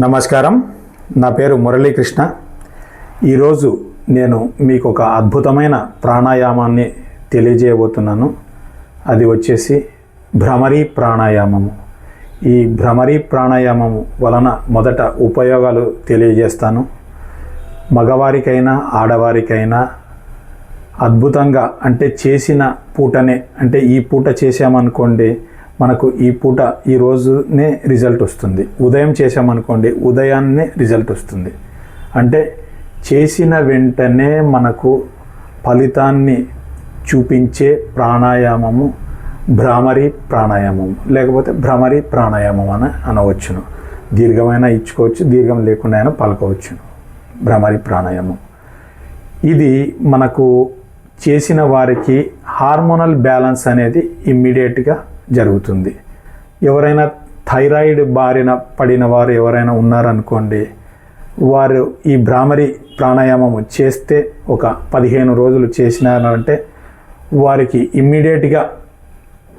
నమస్కారం. నా పేరు మురళీకృష్ణ. ఈరోజు నేను మీకు ఒక అద్భుతమైన ప్రాణాయామాన్ని తెలియజేయబోతున్నాను. అది వచ్చేసి భ్రమరీ ప్రాణాయామము. ఈ భ్రమరీ ప్రాణాయామము వలన మొదట ఉపయోగాలు తెలియజేస్తాను. మగవారికైనా ఆడవారికైనా అద్భుతంగా అంటే చేసిన పూటనే అంటే ఈ పూట చేసామనుకోండి మనకు ఈ పూట ఈ రోజునే రిజల్ట్ వస్తుంది. ఉదయం చేసామనుకోండి ఉదయాన్నే రిజల్ట్ వస్తుంది. అంటే చేసిన వెంటనే మనకు ఫలితాన్ని చూపించే ప్రాణాయామము భ్రామరి ప్రాణాయామం లేకపోతే భ్రమరి ప్రాణాయామం అని అనవచ్చును. దీర్ఘమైన ఇచ్చుకోవచ్చు దీర్ఘం లేకుండా అయినా పలకవచ్చును. భ్రమరి ప్రాణాయామం. ఇది మనకు చేసిన వారికి హార్మోనల్ బ్యాలెన్స్ అనేది ఇమ్మీడియట్గా జరుగుతుంది. ఎవరైనా థైరాయిడ్ బారిన పడిన వారు ఎవరైనా ఉన్నారనుకోండి వారు ఈ భ్రామరి ప్రాణాయామం చేస్తే ఒక పదిహేను రోజులు చేసినారంటే వారికి ఇమ్మీడియట్గా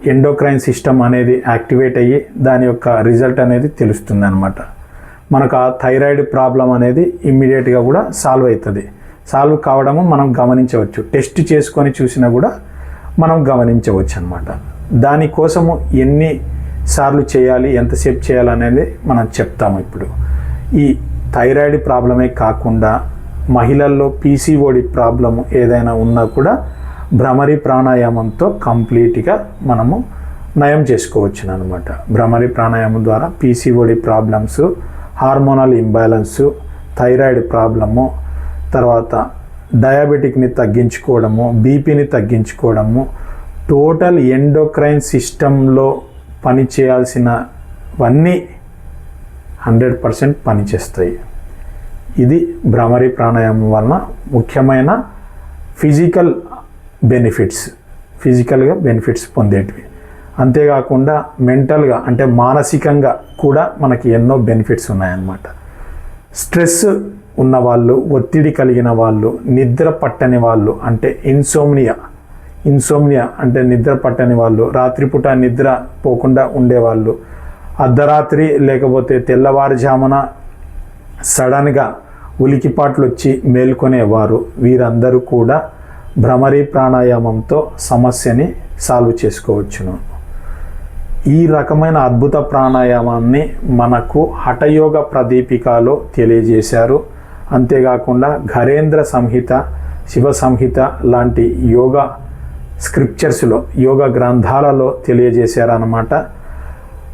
ఎండోక్రైన్ సిస్టమ్ అనేది యాక్టివేట్ అయ్యి దాని యొక్క రిజల్ట్ అనేది తెలుస్తుంది అనమాట మనకు ఆ థైరాయిడ్ ప్రాబ్లం అనేది ఇమ్మీడియట్గా కూడా సాల్వ్ అవుతుంది సాల్వ్ కావడము మనం గమనించవచ్చు. టెస్ట్ చేసుకొని చూసినా కూడా మనం గమనించవచ్చు అనమాట దానికోసము ఎన్ని సార్లు చేయాలి ఎంతసేపు చేయాలనేది మనం చెప్తాము ఇప్పుడు. ఈ థైరాయిడ్ ప్రాబ్లమే కాకుండా మహిళల్లో పీసీఓడి ప్రాబ్లం ఏదైనా ఉన్నా కూడా భ్రమరి ప్రాణాయామంతో కంప్లీట్గా మనము నయం చేసుకోవచ్చు అనమాట భ్రమరి ప్రాణాయామం ద్వారా PCOD problems hormonal imbalance thyroid problem తర్వాత డయాబెటిక్ని తగ్గించుకోవడము బీపీని తగ్గించుకోవడము టోటల్ ఎండోక్రైన్ సిస్టంలో పనిచేయాల్సినవన్నీ హండ్రెడ్ పర్సెంట్ పనిచేస్తాయి. ఇది భ్రమరి ప్రాణాయామం వలన ముఖ్యమైన ఫిజికల్ బెనిఫిట్స్ ఫిజికల్గా బెనిఫిట్స్ పొందేటివి. అంతేకాకుండా మెంటల్గా అంటే మానసికంగా కూడా మనకి ఎన్నో బెనిఫిట్స్ ఉన్నాయన్నమాట. స్ట్రెస్ ఉన్నవాళ్ళు ఒత్తిడి కలిగిన వాళ్ళు నిద్ర పట్టని వాళ్ళు అంటే ఇన్సోమ్నియా ఇన్సోమ్నియా అంటే నిద్ర పట్టని వాళ్ళు రాత్రిపూట నిద్ర పోకుండా ఉండేవాళ్ళు. అర్ధరాత్రి లేకపోతే తెల్లవారుజామున సడన్గా ఉలికిపాట్లు వచ్చి మేల్కొనేవారు. వీరందరూ కూడా భ్రమరీ ప్రాణాయామంతో సమస్యని సాల్వ్ చేసుకోవచ్చును. ఈ రకమైన అద్భుత ప్రాణాయామాన్ని మనకు హఠయోగ ప్రదీపికలో తెలియజేశారు. అంతేకాకుండా ఘరేంద్ర సంహిత శివ సంహిత లాంటి యోగా స్క్రిప్చర్స్లో యోగ గ్రంథాలలో తెలియజేశారన్నమాట.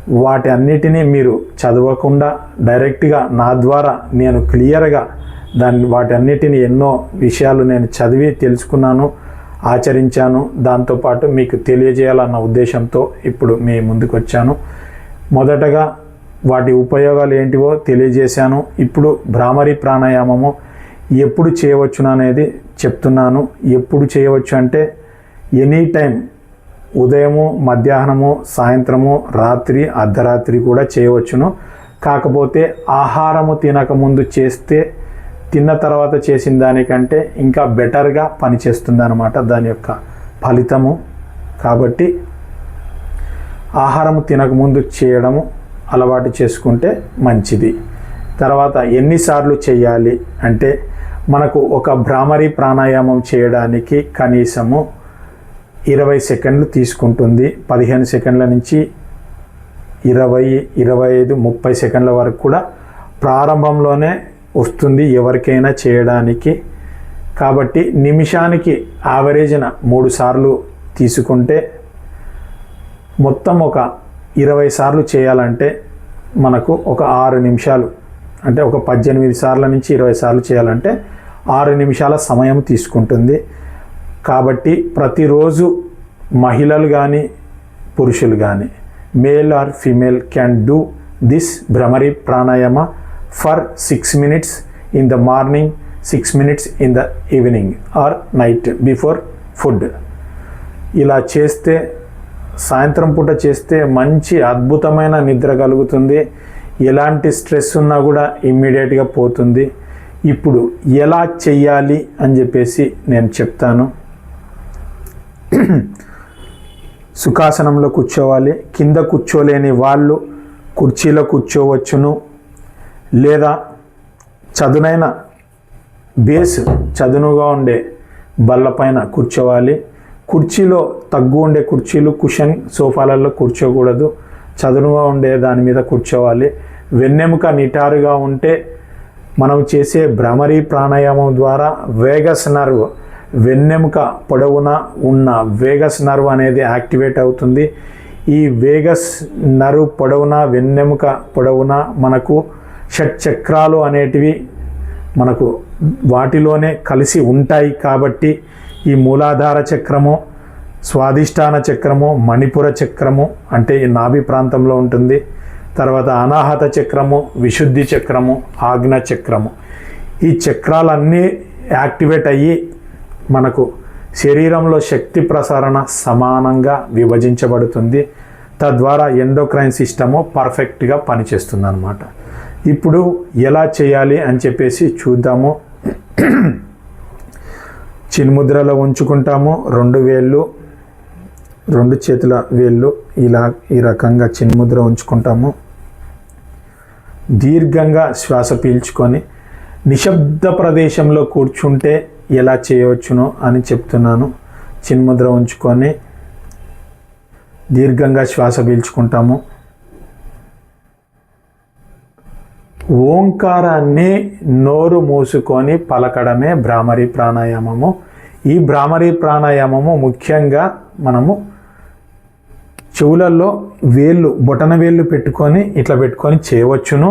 వాటి అన్నిటినీ మీరు చదవకుండా డైరెక్ట్గా నా ద్వారా నేను క్లియర్గా దాన్ని వాటి అన్నిటిని ఎన్నో విషయాలు నేను చదివి తెలుసుకున్నాను ఆచరించాను. దాంతోపాటు మీకు తెలియజేయాలన్న ఉద్దేశంతో ఇప్పుడు మీ ముందుకు వచ్చాను మొదటగా వాటి ఉపయోగాలు ఏంటివో తెలియజేశాను. ఇప్పుడు భ్రామరి ప్రాణాయామము ఎప్పుడు చేయవచ్చుననేది చెప్తున్నాను. ఎప్పుడు చేయవచ్చు అంటే ఎనీ టైం ఉదయము మధ్యాహ్నము సాయంత్రము రాత్రి అర్ధరాత్రి కూడా చేయవచ్చును. కాకపోతే ఆహారము తినకముందు చేస్తే తిన్న తర్వాత చేసిన దానికంటే ఇంకా బెటర్గా పనిచేస్తుంది అనమాట దాని యొక్క ఫలితము. కాబట్టి ఆహారము తినకముందు చేయడము అలవాటు చేసుకుంటే మంచిది. తర్వాత ఎన్నిసార్లు చేయాలి అంటే మనకు ఒక భ్రామరీ ప్రాణాయామం చేయడానికి కనీసము ఇరవై సెకండ్లు తీసుకుంటుంది. పదిహేను సెకండ్ల నుంచి ఇరవై ఇరవై ఐదు ముప్పై సెకండ్ల వరకు కూడా ప్రారంభంలోనే వస్తుంది ఎవరికైనా చేయడానికి. కాబట్టి నిమిషానికి యావరేజ్న మూడు సార్లు తీసుకుంటే మొత్తం ఒక ఇరవై సార్లు చేయాలంటే మనకు ఒక ఆరు నిమిషాలు అంటే ఒక పద్దెనిమిది సార్ల నుంచి ఇరవై సార్లు చేయాలంటే ఆరు నిమిషాల సమయం తీసుకుంటుంది. కాబట్టి ప్రతిరోజు మహిళలు కానీ పురుషులు కానీ male or female can do this Bhramari pranayama for six minutes in the morning six minutes in the evening or night before food ఇలా చేస్తే సాయంత్రం పూట చేస్తే మంచి అద్భుతమైన నిద్ర కలుగుతుంది. ఎలాంటి స్ట్రెస్ ఉన్నా కూడా ఇమ్మీడియట్గా పోతుంది. ఇప్పుడు ఎలా చెయ్యాలి అని చెప్పేసి నేను చెప్తాను. సుఖాసనంలో కూర్చోవాలి. కింద కూర్చోలేని వాళ్ళు కుర్చీలో కూర్చోవచ్చును. లేదా చదునైన బేస్ చదునుగా ఉండే బల్లపైన కూర్చోవాలి. కుర్చీలో తగ్గు ఉండే కుర్చీలు కుషన్ సోఫాలలో కూర్చోకూడదు. చదునుగా ఉండే దాని మీద కూర్చోవాలి. వెన్నెముక నిటారుగా ఉంటే మనం చేసే భ్రమరీ ప్రాణాయామం ద్వారా వేగస్ నర్వ్ వెన్నెముక పొడవున ఉన్న వేగస్ నర్వ్ అనేది యాక్టివేట్ అవుతుంది. ఈ వేగస్ నర్వ్ పొడవున వెన్నెముక పొడవున మనకు షట్ చక్రాలు అనేటివి మనకు వాటిలోనే కలిసి ఉంటాయి కాబట్టి ఈ మూలాధార చక్రము స్వాధిష్టాన చక్రము మణిపుర చక్రము అంటే ఈ నాభి ప్రాంతంలో ఉంటుంది. తర్వాత అనాహత చక్రము విశుద్ధి చక్రము ఆజ్ఞ చక్రము. ఈ చక్రాలన్నీ యాక్టివేట్ అయ్యి మనకు శరీరంలో శక్తి ప్రసారణ సమానంగా విభజించబడుతుంది. తద్వారా ఎండోక్రైన్ సిస్టము పర్ఫెక్ట్గా పనిచేస్తుంది అనమాట ఇప్పుడు ఎలా చేయాలి అని చెప్పేసి చూద్దాము. చిన్ముద్రలో ఉంచుకుంటాము. రెండు వేళ్ళు రెండు చేతుల వేళ్ళు ఇలా ఈ రకంగా చిన్ముద్ర ఉంచుకుంటాము. దీర్ఘంగా శ్వాస పీల్చుకొని నిశ్శబ్ద ప్రదేశంలో కూర్చుంటే ఎలా చేయవచ్చునో అని చెప్తున్నాను. చిన్ముద్ర ఉంచుకొని దీర్ఘంగా శ్వాస పీల్చుకుంటాము. ఓంకారాన్ని నోరు మూసుకొని పలకడమే భ్రామరి ప్రాణాయామము. ఈ భ్రామరి ప్రాణాయామము ముఖ్యంగా మనము చెవులలో వేళ్ళు బొటన వేళ్ళు పెట్టుకొని ఇట్లా పెట్టుకొని చేయవచ్చును.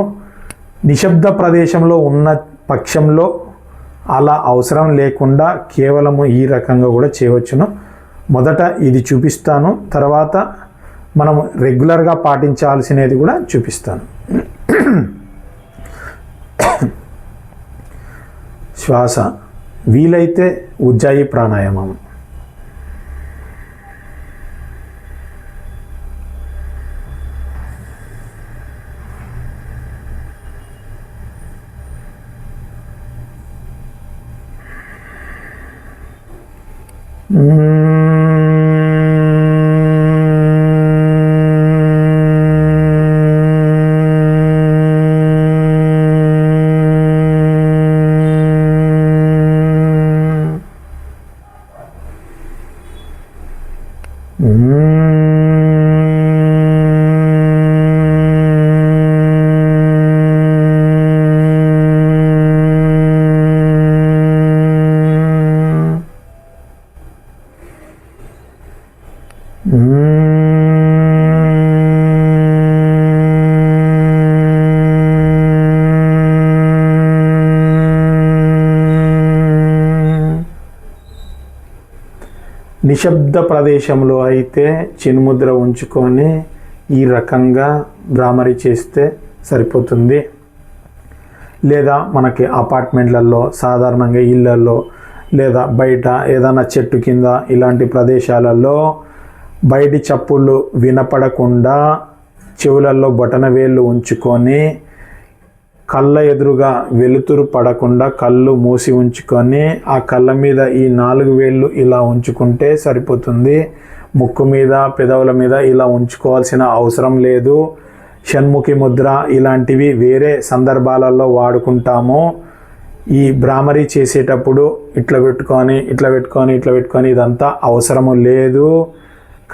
నిశ్శబ్ద ప్రదేశంలో ఉన్న పక్షంలో అలా అవసరం లేకుండా కేవలము ఈ రకంగా కూడా చేయవచ్చును. మొదట ఇది చూపిస్తాను తర్వాత మనం రెగ్యులర్గా పాటించాల్సినది కూడా చూపిస్తాను. శ్వాస వీలైతే ఉజ్జాయి ప్రాణాయామం. నిశ్శబ్ద ప్రదేశంలో అయితే చిన్ముద్ర ఉంచుకొని ఈ రకంగా భ్రామరి చేస్తే సరిపోతుంది. లేదా మనకి అపార్ట్మెంట్లలో సాధారణంగా ఇళ్ళల్లో లేదా బయట ఏదైనా చెట్టు కింద ఇలాంటి ప్రదేశాలలో బయటి చప్పుళ్ళు వినపడకుండా చెవులలో బొటన వేళ్ళు ఉంచుకొని కళ్ళ ఎదురుగా వెలుతురు పడకుండా కళ్ళు మూసి ఉంచుకొని ఆ కళ్ళ మీద ఈ నాలుగు వేళ్ళు ఇలా ఉంచుకుంటే సరిపోతుంది. ముక్కు మీద పెదవుల మీద ఇలా ఉంచుకోవాల్సిన అవసరం లేదు. షణ్ముఖి ముద్ర ఇలాంటివి వేరే సందర్భాలలో వాడుకుంటాము. ఈ భ్రామరీ చేసేటప్పుడు ఇట్లా పెట్టుకొని ఇట్లా పెట్టుకొని ఇట్లా పెట్టుకొని ఇదంతా అవసరము లేదు.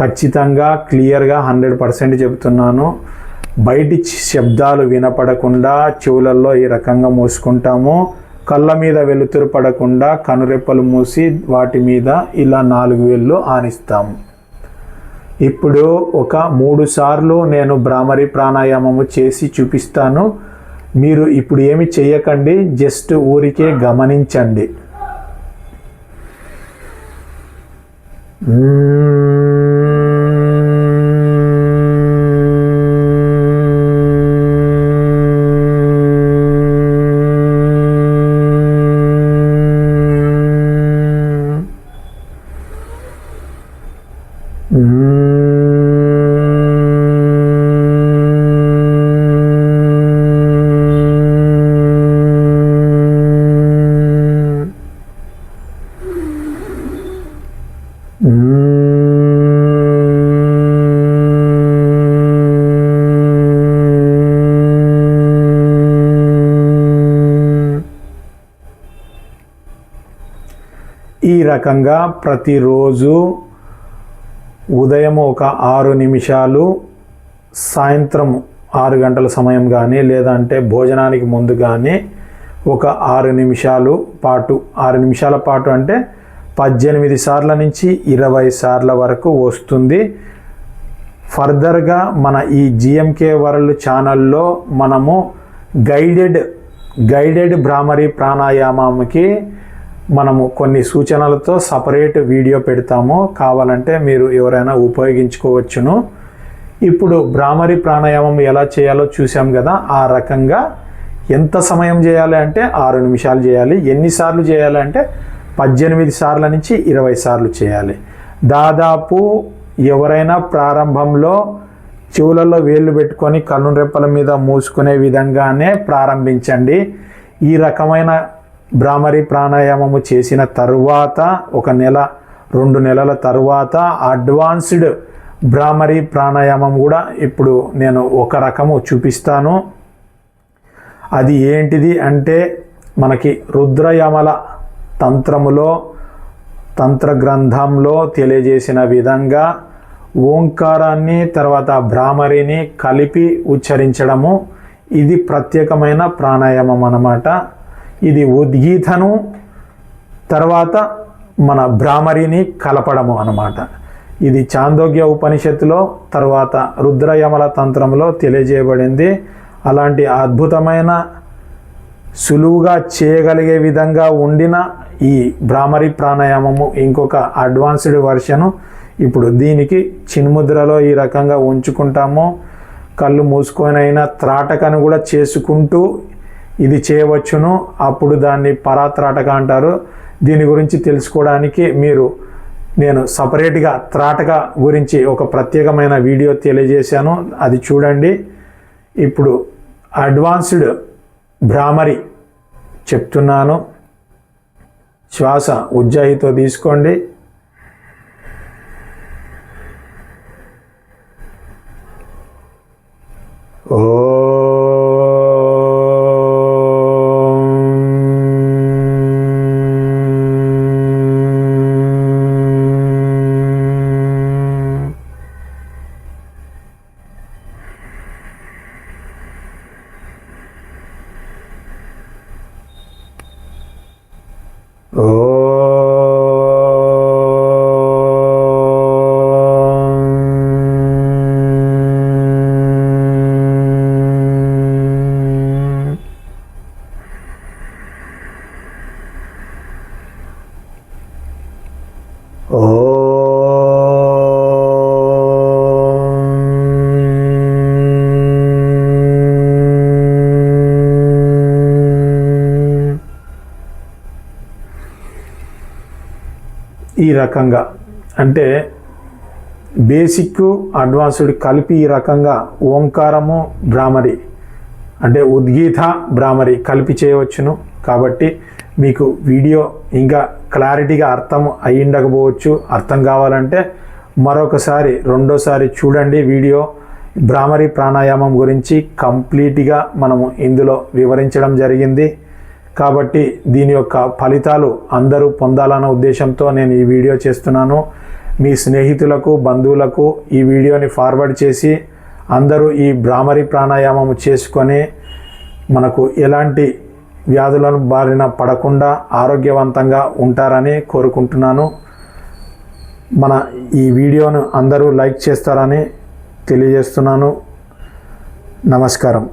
ఖచ్చితంగా క్లియర్గా హండ్రెడ్ పర్సెంట్ చెప్తున్నాను. బయటి శబ్దాలు వినపడకుండా చెవులలో ఈ రకంగా మూసుకుంటాము కళ్ళ మీద వెలుతురు పడకుండా కనురెప్పలు మూసి వాటి మీద ఇలా నాలుగు వేళ్ళు ఆనిస్తాము ఇప్పుడు ఒక మూడు సార్లు నేను భ్రామరి ప్రాణాయామము చేసి చూపిస్తాను. మీరు ఇప్పుడు ఏమి చేయకండి జస్ట్ ఊరికే గమనించండి. ఈ రకంగా ప్రతిరోజు ఉదయం ఒక ఆరు నిమిషాలు సాయంత్రం ఆరు గంటల సమయం కానీ లేదంటే భోజనానికి ముందు కానీ ఒక ఆరు నిమిషాలు పాటు. ఆరు నిమిషాల పాటు అంటే పద్దెనిమిది సార్ల నుంచి ఇరవై సార్ల వరకు వస్తుంది. ఫర్దర్గా మన ఈ జిఎంకే వరల్డ్ ఛానల్లో మనము గైడెడ్ గైడెడ్ భ్రామరీ ప్రాణాయామంకి మనము కొన్ని సూచనలతో సపరేట్ వీడియో పెడతాము కావాలంటే మీరు ఎవరైనా ఉపయోగించుకోవచ్చును. ఇప్పుడు భ్రామరి ప్రాణాయామం ఎలా చేయాలో చూసాం కదా ఆ రకంగా ఎంత సమయం చేయాలి అంటే ఆరు నిమిషాలు చేయాలి ఎన్నిసార్లు చేయాలి అంటే పద్దెనిమిది సార్ల నుంచి ఇరవై సార్లు చేయాలి. దాదాపు ఎవరైనా ప్రారంభంలో చెవులలో వేళ్ళు పెట్టుకొని కన్ను రెప్పల మీద మూసుకునే విధంగానే ప్రారంభించండి. ఈ రకమైన భ్రామరి ప్రాణాయామము చేసిన తరువాత ఒక నెల రెండు నెలల తరువాత అడ్వాన్స్డ్ భ్రామరి ప్రాణాయామం కూడా ఇప్పుడు నేను ఒక రకము చూపిస్తాను. అది ఏంటిది అంటే మనకి రుద్రయమల తంత్రములో తంత్ర గ్రంథంలో తెలియజేసిన విధంగా ఓంకారాన్ని తర్వాత భ్రామరిని కలిపి ఉచ్చరించడము ఇది ప్రత్యేకమైన ప్రాణాయామం అన్నమాట. ఇది ఉద్గీతను తర్వాత మన భ్రామరిని కలపడము అనమాట ఇది చాందోగ్య ఉపనిషత్తులో తర్వాత రుద్రయమల తంత్రంలో తెలియజేయబడింది. అలాంటి అద్భుతమైన సులువుగా చేయగలిగే విధంగా ఉండిన ఈ భ్రామరి ప్రాణాయామము ఇంకొక అడ్వాన్స్డ్ వర్షను ఇప్పుడు దీనికి చిన్ముద్రలో ఈ రకంగా ఉంచుకుంటాము. కళ్ళు మూసుకొనైనా త్రాటకను కూడా చేసుకుంటూ ఇది చేయవచ్చును అప్పుడు దాన్ని పరాత్రాటక అంటారు. దీని గురించి తెలుసుకోవడానికి మీరు నేను సపరేట్గా త్రాటక గురించి ఒక ప్రత్యేకమైన వీడియో తెలియజేశాను. అది చూడండి. ఇప్పుడు అడ్వాన్స్డ్ భ్రామరి చెప్తున్నాను. శ్వాస ఉజ్జాయితో తీసుకోండి. ఓ రకంగా. అంటే బేసిక్ అడ్వాన్స్డ్ కలిపి ఈ రకంగా ఓంకారము భ్రామరి. అంటే ఉద్గీత భ్రామరి కలిపి చేయవచ్చును. కాబట్టి మీకు వీడియో ఇంకా క్లారిటీగా అర్థం అయ్యిండకపోవచ్చు. అర్థం కావాలంటే మరొకసారి రెండోసారి చూడండి వీడియో భ్రామరి ప్రాణాయామం గురించి కంప్లీట్గా మనము ఇందులో వివరించడం జరిగింది. కాబట్టి దీని యొక్క ఫలితాలు అందరూ పొందాలన్న ఉద్దేశంతో నేను ఈ వీడియో చేస్తున్నాను. మీ స్నేహితులకు బంధువులకు ఈ వీడియోని ఫార్వర్డ్ చేసి అందరూ ఈ భ్రామరి ప్రాణాయామం చేసుకొని మనకు ఎలాంటి వ్యాధులను బారిన పడకుండా ఆరోగ్యవంతంగా ఉంటారని కోరుకుంటున్నాను. మన ఈ వీడియోను అందరూ లైక్ చేస్తారని తెలియజేస్తున్నాను. నమస్కారం.